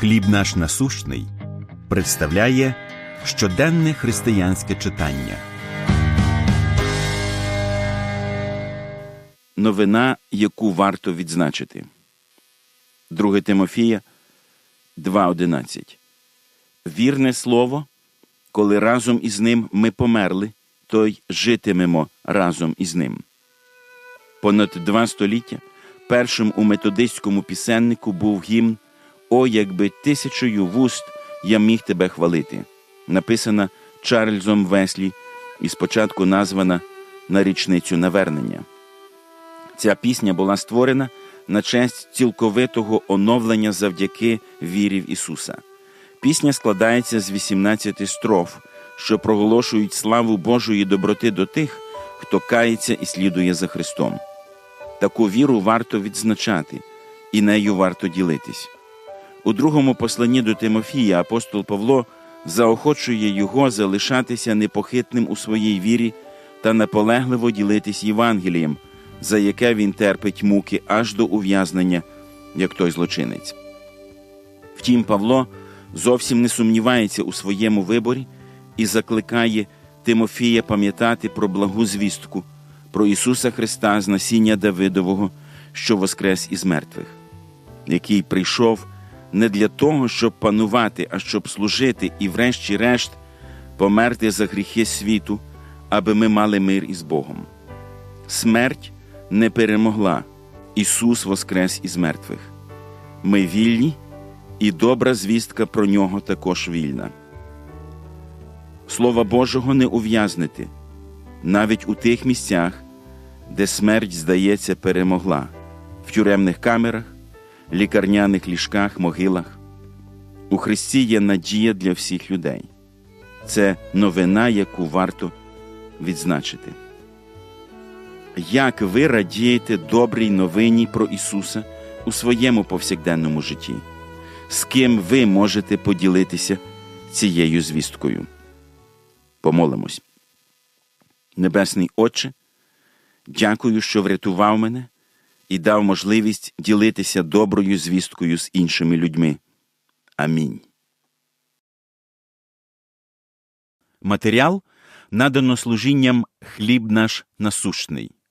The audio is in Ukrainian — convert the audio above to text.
Хліб наш насущний представляє щоденне християнське читання. Новина, яку варто відзначити. 2 Тимофія 2.11. Вірне слово, коли разом із ним ми померли, то й житимемо разом із ним. Понад два століття першим у методистському пісеннику був гімн О, якби тисячою вуст я міг тебе хвалити, написана Чарльзом Веслі і спочатку названа на річницю навернення. Ця пісня була створена на честь цілковитого оновлення завдяки вірі в Ісуса. Пісня складається з 18 строф, що проголошують славу Божої доброти до тих, хто кається і слідує за Христом. Таку віру варто відзначати, і нею варто ділитись. У другому посланні до Тимофія апостол Павло заохочує його залишатися непохитним у своїй вірі та наполегливо ділитись Євангелієм, за яке він терпить муки аж до ув'язнення, як той злочинець. Втім, Павло зовсім не сумнівається у своєму виборі і закликає Тимофія пам'ятати про благу звістку, про Ісуса Христа з насіння Давидового, що воскрес із мертвих, який прийшов не для того, щоб панувати, а щоб служити і, врешті-решт, померти за гріхи світу, аби ми мали мир із Богом. Смерть не перемогла, Ісус воскрес із мертвих. Ми вільні, і добра звістка про нього також вільна. Слова Божого не ув'язнити навіть у тих місцях, де смерть, здається, перемогла, в тюремних камерах, лікарняних ліжках, могилах. У Христі є надія для всіх людей. Це новина, яку варто відзначити. Як ви радієте добрій новині про Ісуса у своєму повсякденному житті? З ким ви можете поділитися цією звісткою? Помолимось. Небесний Отче, дякую, що врятував мене і дав можливість ділитися доброю звісткою з іншими людьми. Амінь. Матеріал надано служінням хліб наш насущний.